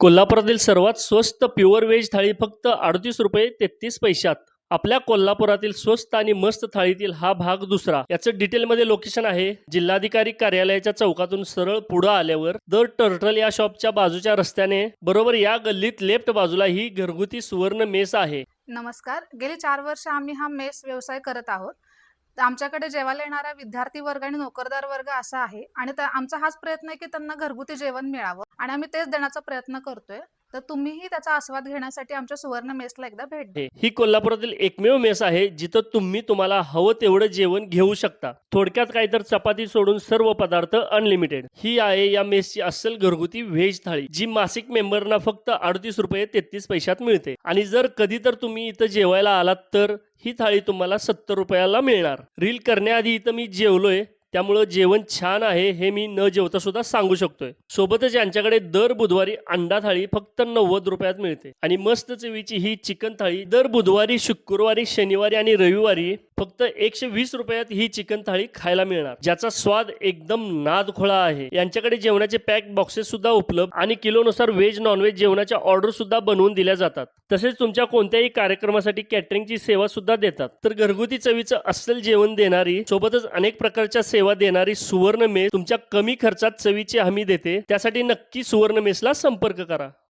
कोल्हापुरातील सर्वात स्वस्त प्युअर व्हेज थाळी फक्त अडतीस रुपये तेहतीस पैशात. आपल्या कोल्हापुरातील स्वस्त आणि मस्त थाळीतील हा भाग दुसरा. याचं डिटेलमध्ये लोकेशन आहे. जिल्हाधिकारी कार्यालयाच्या चौकातून सरळ पुढं आल्यावर द टर्टल या शॉपच्या बाजूच्या रस्त्याने बरोबर या गल्लीत लेफ्ट बाजूला ही घरगुती सुवर्ण मेस आहे. नमस्कार. गेली चार वर्ष आम्ही हा मेस व्यवसाय करत आहोत. तर आमच्याकडे जेवायला येणारा विद्यार्थी वर्ग आणि नोकरदार वर्ग असा आहे. आणि आमचा हाच प्रयत्न आहे की त्यांना घरगुती जेवण मिळावं. आणि आम्ही तेच देण्याचा प्रयत्न करतोय. तर तुम्हीही त्याचा आस्वाद घेण्यासाठी आमच्या सुवर्ण मेसला एकदा भेट द्या. ही कोल्हापुरातील एकमेव मेस आहे जिथं तुम्ही तुम्हाला हवं तेवढं जेवण घेऊ शकता. थोडक्यात काय तर चपाती सोडून सर्व पदार्थ अनलिमिटेड ही आहे या मेसची अस्सल घरगुती व्हेज थाळी जी मासिक मेंबरना फक्त अडतीस रुपये तेहतीस पैशात मिळते. आणि जर कधी तर तुम्ही इथं जेवायला आलात तर ही थाळी तुम्हाला सत्तर रुपयाला मिळणार. रील करण्याआधी इथं मी जेवलोय त्यामुळं जेवण छान आहे हे मी न जेवता सुद्धा सांगू शकतोय. सोबतच यांच्याकडे दर बुधवारी अंडा थाळी फक्त नव्वद रुपयात मिळते. आणि मस्त चवीची ही चिकन थाळी दर बुधवारी शुक्रवारी शनिवारी आणि रविवारी फक्त एकशे वीस रुपयात ही चिकन थाळी खायला मिळणार. ज्याचा स्वाद एकदम नादखोळा आहे. यांच्याकडे जेवणाचे पॅक बॉक्सेस सुद्धा उपलब्ध आणि किलोनुसार व्हेज नॉनव्हेज जेवणाच्या ऑर्डर सुद्धा बनवून दिल्या जातात. तसेच तुमच्या कोणत्याही कार्यक्रमासाठी कॅटरिंगची सेवा सुद्धा देतात. तर घरगुती चवीचं अस्सल जेवण देणारी सोबतच अनेक प्रकारच्या सेवा देणारी सुवर्ण मेस तुमच्या कमी खर्चात चवीची हमी देते. त्यासाठी नक्की सुवर्ण मेसला संपर्क करा.